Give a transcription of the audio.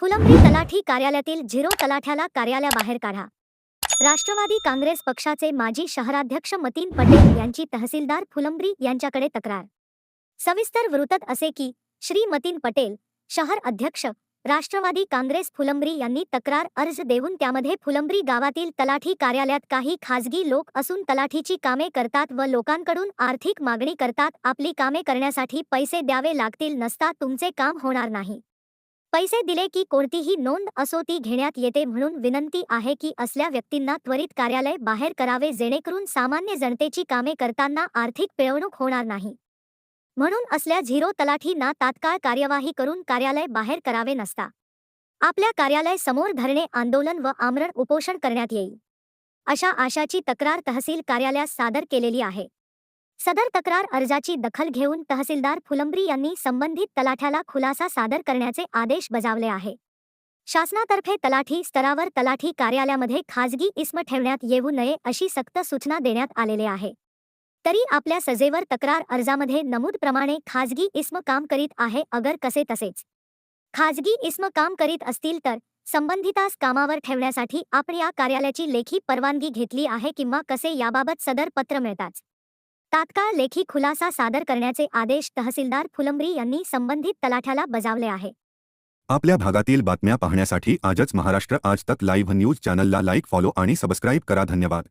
फुलंब्री तलाठी कार्यालयातील झिरो तलाठ्याला कार्यालयाबाहेर काढा. राष्ट्रवादी काँग्रेस पक्षाचे माजी शहराध्यक्ष मतीन पटेल यांची तहसीलदार फुलंब्री यांच्याकडे तक्रार. सविस्तर वृत्त असे की श्री मतीन पटेल शहर अध्यक्ष राष्ट्रवादी काँग्रेस फुलंब्री यांनी तक्रार अर्ज देऊन त्यामध्ये फुलंब्री गावातील तलाठी कार्यालयात काही खाजगी लोक असून तलाठीची कामे करतात व लोकांकडून आर्थिक मागणी करतात. आपली कामे करण्यासाठी पैसे द्यावे लागतील नसता तुमचे काम होणार नाही. पैसे दिले की कोणतीही नोंद असो ती घेण्यात येते म्हणून विनंती आहे की असल्या व्यक्तींना त्वरित कार्यालय बाहेर करावे जेणेकरून सामान्य जनतेची कामे करताना आर्थिक पिळवणूक होणार नाही. म्हणून असल्या झिरो तलाठींना तात्काळ कार्यवाही करून कार्यालय बाहेर करावे नसता. आपल्या कार्यालय समोर धरणे आंदोलन व आमरण उपोषण करण्यात येईल. अशा आशाची तक्रार तहसील कार्यालयास सादर केलेली आहे. सदर तक्रार अर्जाची दखल घेऊन तहसीलदार फुलंब्री यांनी संबंधित तलाठ्याला खुलासा सादर करण्याचे आदेश बजावले आहे. शासनातर्फे तलाठी स्तरावर तलाठी कार्यालयामध्ये खाजगी इस्म ठेवण्यात येऊ नये अशी सक्त सूचना देण्यात आलेले आहे. तरी आपल्या सजेवर तक्रार अर्जामध्ये नमूदप्रमाणे खाजगी इस्म काम करीत आहे अगर कसे तसेच. खाजगी इस्म काम करीत असतील तर संबंधितास कामावर ठेवण्यासाठी आपण या कार्यालयाची लेखी परवानगी घेतली आहे किंवा कसे याबाबत सदर पत्र मिळताच तात्काळ लेखी खुलासा सादर करण्याचे आदेश तहसीलदार फुलंब्री यांनी संबंधित तलाठ्याला बजावले आहे. आपल्या भागातील बातम्या पाहण्यासाठी आजच महाराष्ट्र आज तक लाईव्ह न्यूज चॅनलला लाईक फॉलो आणि सबस्क्राईब करा. धन्यवाद.